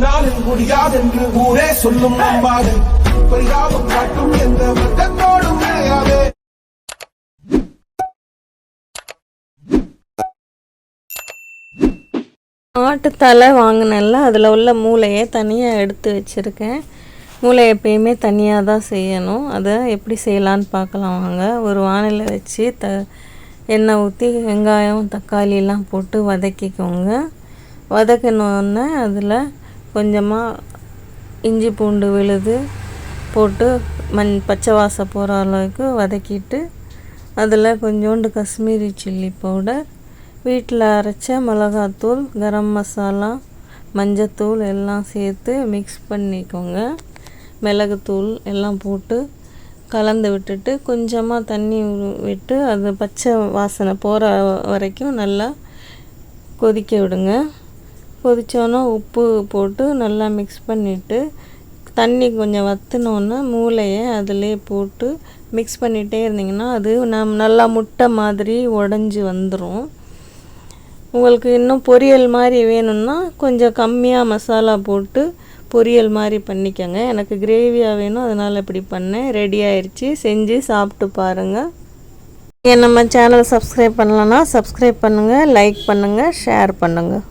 உன்னால் முடியாதென்று ஊரே சொல்லும் நம்பாது பரிதாபம் காட்டும் எந்த வர்க்கத்தோடும் விளையாதே ஆட்டுத்தலை வாங்கினேன்ல அதில் உள்ள மூளையை தனியாக எடுத்து வச்சுருக்கேன். மூளை எப்பயுமே தனியாக தான் செய்யணும். அதை எப்படி செய்யலான்னு பார்க்கலாம் வாங்க. ஒரு வானிலை வச்சு த எண்ணெய் ஊற்றி வெங்காயம் தக்காளியெல்லாம் போட்டு வதக்கிக்கோங்க. வதக்கினோடனே அதில் கொஞ்சமாக இஞ்சி பூண்டு விழுது போட்டு மண் பச்சை வாசம் போகிற அளவுக்கு வதக்கிட்டு அதில் கொஞ்சோண்டு காஷ்மீரி சில்லி பவுடர் வீட்டில் அரைச்ச மிளகாத்தூள் கரம் மசாலா மஞ்சத்தூள் எல்லாம் சேர்த்து மிக்ஸ் பண்ணிக்கோங்க. மிளகுத்தூள் எல்லாம் போட்டு கலந்து விட்டுட்டு கொஞ்சமாக தண்ணி விட்டு அது பச்சை வாசனை போகிற வரைக்கும் நல்லா கொதிக்க விடுங்க. கொதித்தோன்னே உப்பு போட்டு நல்லா மிக்ஸ் பண்ணிவிட்டு தண்ணி கொஞ்சம் வற்றினோன்னே மூளையை அதிலே போட்டு மிக்ஸ் பண்ணிகிட்டே இருந்தீங்கன்னா அது நம் நல்லா முட்டை மாதிரி உடஞ்சி வந்துடும் உங்களுக்கு இன்னும் பொரியல் மாதிரி வேணும்னா கொஞ்சம் கம்மியாக மசாலா போட்டு பொரியல் மாதிரி பண்ணிக்கோங்க. எனக்கு கிரேவியாக வேணும் அதனால் இப்படி பண்ணேன். ரெடி ஆயிடுச்சு செஞ்சு சாப்பிட்டு பாருங்கள் நீங்கள் நம்ம சேனல் சப்ஸ்கிரைப் பண்ணலன்னா சப்ஸ்கிரைப் பண்ணுங்கள் லைக் பண்ணுங்கள் ஷேர் பண்ணுங்கள்